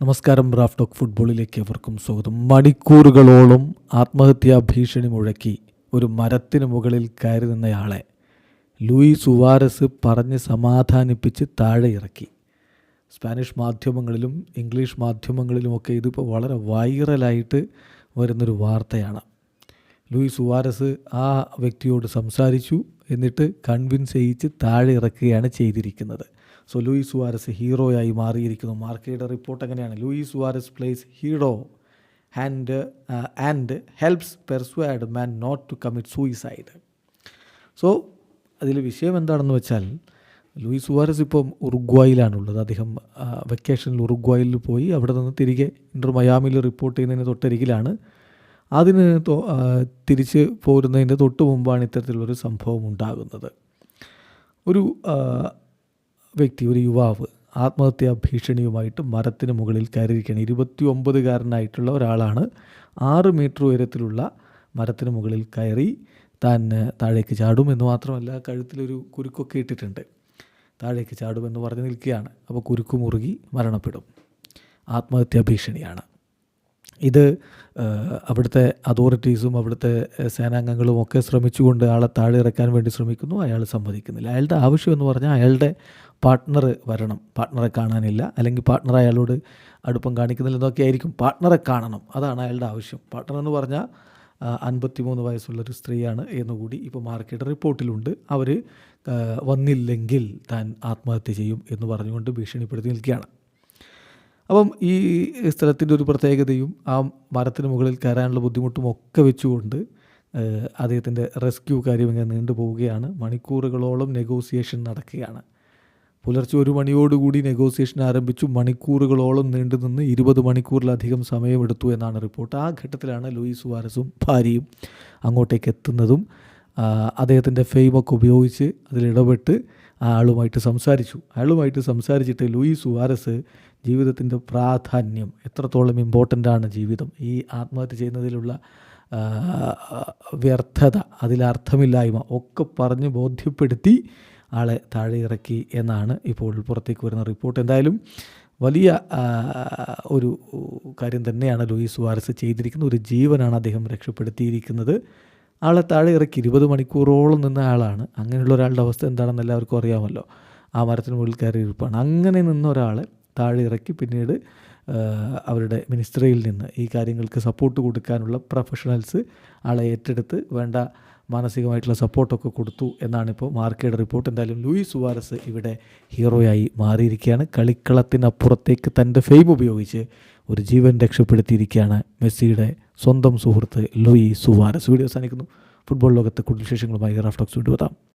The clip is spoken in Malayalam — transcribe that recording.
നമസ്കാരം റാഫ് ടോക്ക് ഫുട്ബോളിലേക്ക് അവർക്കും സ്വാഗതം. മണിക്കൂറുകളോളം ആത്മഹത്യാ ഭീഷണി മുഴക്കി ഒരു മരത്തിന് മുകളിൽ കയറി നിന്നയാളെ ലൂയി സുവാരസ് പറഞ്ഞ് സമാധാനിപ്പിച്ച് താഴെ ഇറക്കി. സ്പാനിഷ് മാധ്യമങ്ങളിലും ഇംഗ്ലീഷ് മാധ്യമങ്ങളിലുമൊക്കെ ഇതിപ്പോൾ വളരെ വൈറലായിട്ട് വരുന്നൊരു വാർത്തയാണ്. ലൂയി സുവാരസ് ആ വ്യക്തിയോട് സംസാരിച്ചു എന്നിട്ട് കൺവിൻസ് ചെയ്യിച്ച് താഴെ ഇറക്കുകയാണ് ചെയ്തിരിക്കുന്നത്. സോ ലൂയിസ് സുവാരസ് ഹീറോയായി മാറിയിരിക്കുന്നു. മാർക്കയുടെ റിപ്പോർട്ട് എങ്ങനെയാണ്? Luis Suarez plays hero and and helps persuade man not to commit suicide so അതിൽ വിഷയം എന്താണെന്ന് വെച്ചാൽ ലൂയിസ് സുവാരസ് ഇപ്പം ഉറുഗ്വായിലാണുള്ളത്. അദ്ദേഹം വെക്കേഷനിൽ ഉറുഗ്വായിൽ പോയി അവിടെ നിന്ന് തിരികെ ഇന്റർ മയാമിൽ റിപ്പോർട്ട് ചെയ്യുന്നതിന് തൊട്ടരികിലാണ്. അതിന് തിരിച്ച് പോരുന്നതിന്റെ തൊട്ട് മുമ്പാണ് ഇത്തരത്തിലുള്ളൊരു സംഭവം ഉണ്ടാകുന്നത്. ഒരു വ്യക്തി ഒരു യുവാവ് ആത്മഹത്യാ ഭീഷണിയുമായിട്ട് മരത്തിന് മുകളിൽ കയറിയിരിക്കുകയാണ്. ഇരുപത്തി ഒമ്പതുകാരനായിട്ടുള്ള ഒരാളാണ്. ആറ് മീറ്റർ ഉയരത്തിലുള്ള മരത്തിന് മുകളിൽ കയറി താൻ താഴേക്ക് ചാടും എന്ന് മാത്രമല്ല കഴുത്തിലൊരു കുരുക്കൊക്കെ ഇട്ടിട്ടുണ്ട്. താഴേക്ക് ചാടുമെന്ന് പറഞ്ഞ് നിൽക്കുകയാണ്. അപ്പോൾ കുരുക്ക് മുറുകി മരണപ്പെടും. ആത്മഹത്യാ ഭീഷണിയാണ്. ഇത് അവിടുത്തെ അതോറിറ്റീസും അവിടുത്തെ സേനാംഗങ്ങളും ഒക്കെ ശ്രമിച്ചുകൊണ്ട് ആളെ താഴെ ഇറക്കാൻ വേണ്ടി ശ്രമിക്കുന്നു. അയാൾ സമ്മതിക്കുന്നില്ല. അയാളുടെ ആവശ്യം എന്ന് പറഞ്ഞാൽ അയാളുടെ പാർട്ട്ണർ വരണം. പാർട്ട്ണറെ കാണാനില്ല. അല്ലെങ്കിൽ പാർട്ട്ണർ അയാളോട് അടുപ്പം കാണിക്കുന്നില്ല എന്നൊക്കെ ആയിരിക്കും. പാർട്ട്ണറെ കാണണം. അതാണ് അയാളുടെ ആവശ്യം. പാർട്ട്ണർ എന്ന് പറഞ്ഞാൽ അൻപത്തിമൂന്ന് വയസ്സുള്ളൊരു സ്ത്രീയാണ് എന്നുകൂടി ഇപ്പോൾ മാർക്കറ്റ് റിപ്പോർട്ടിലുണ്ട്. അവർ വന്നില്ലെങ്കിൽ താൻ ആത്മഹത്യ ചെയ്യും എന്ന് പറഞ്ഞുകൊണ്ട് ഭീഷണിപ്പെടുത്തി നിൽക്കുകയാണ്. അപ്പം ഈ സ്ഥലത്തിന്റെ ഒരു പ്രത്യേകതയും ആ മരത്തിന് മുകളിൽ കയറാനുള്ള ബുദ്ധിമുട്ടും ഒക്കെ വെച്ചുകൊണ്ട് അദ്ദേഹത്തിന്റെ റെസ്ക്യൂ കാര്യം ഇങ്ങനെ നീണ്ടു പോവുകയാണ്. മണിക്കൂറുകളോളം നെഗോസിയേഷൻ നടക്കുകയാണ്. പുലർച്ചെ ഒരു മണിയോടുകൂടി നെഗോസിയേഷൻ ആരംഭിച്ചു. മണിക്കൂറുകളോളം നീണ്ടു നിന്ന് ഇരുപത് മണിക്കൂറിലധികം സമയമെടുത്തു എന്നാണ് റിപ്പോർട്ട്. ആ ഘട്ടത്തിലാണ് ലൂയിസ് വാരസും ഭാര്യയും അങ്ങോട്ടേക്ക് എത്തുന്നതും. അദ്ദേഹത്തിന്റെ ഫെയിമൊക്കെ ഉപയോഗിച്ച് അതിലിടപെട്ട് ആ ആളുമായിട്ട് സംസാരിച്ചു. അയാളുമായിട്ട് സംസാരിച്ചിട്ട് ലൂയിസ് സുവാരസ് ജീവിതത്തിന്റെ പ്രാധാന്യം എത്രത്തോളം ഇമ്പോർട്ടന്റ് ആണ് ജീവിതം? ഈ ആത്മഹത്യ ചെയ്യുന്നതിലുള്ള വ്യർത്ഥത അതിലർത്ഥമില്ലായ്മ ഒക്കെ പറഞ്ഞ് ബോധ്യപ്പെടുത്തി ആളെ താഴെ ഇറക്കി എന്നാണ് ഇപ്പോൾ പുറത്തേക്ക് വരുന്ന റിപ്പോർട്ട്. എന്തായാലും വലിയ ഒരു കാര്യം തന്നെയാണ് ലൂയിസ് വാരസ് ചെയ്തിരിക്കുന്നത്. ഒരു ജീവനാണ് അദ്ദേഹം രക്ഷപ്പെടുത്തിയിരിക്കുന്നത്. ആളെ താഴെ ഇറക്കി ഇരുപത് മണിക്കൂറോളം നിന്ന ആളാണ്. അങ്ങനെയുള്ള ഒരാളുടെ അവസ്ഥ എന്താണെന്ന് എല്ലാവർക്കും അറിയാമല്ലോ. ആ മരത്തിന് മുകളിൽ കയറി ഇരിപ്പാണ്. അങ്ങനെ നിന്ന ഒരാളെ താഴെ ഇറക്കി പിന്നീട് അവരുടെ മിനിസ്ട്രിയിൽ നിന്ന് ഈ കാര്യങ്ങൾക്ക് സപ്പോർട്ട് കൊടുക്കാനുള്ള പ്രൊഫഷണൽസ് ആളെ ഏറ്റെടുത്ത് വേണ്ട മാനസികമായിട്ടുള്ള സപ്പോർട്ടൊക്കെ കൊടുത്തു എന്നാണ് ഇപ്പോൾ മാർക്കയുടെ റിപ്പോർട്ട് എന്തായാലും ലൂയിസ് സുവാരസ് ഇവിടെ ഹീറോയായി മാറിയിരിക്കുകയാണ്. കളിക്കളത്തിനപ്പുറത്തേക്ക് തന്റെ ഫെയിം ഉപയോഗിച്ച് ഒരു ജീവൻ രക്ഷപ്പെടുത്തിയിരിക്കുകയാണ് മെസ്സിയുടെ സ്വന്തം സുഹൃത്ത് ലൂയി സുവാരസ്. വീഡിയോ അവസാനിക്കുന്നു. ഫുട്ബോൾ ലോകത്തെ കൂടുതൽ വിശേഷങ്ങളുമായി റാഫ്റ്റോക്സ് വീണ്ടും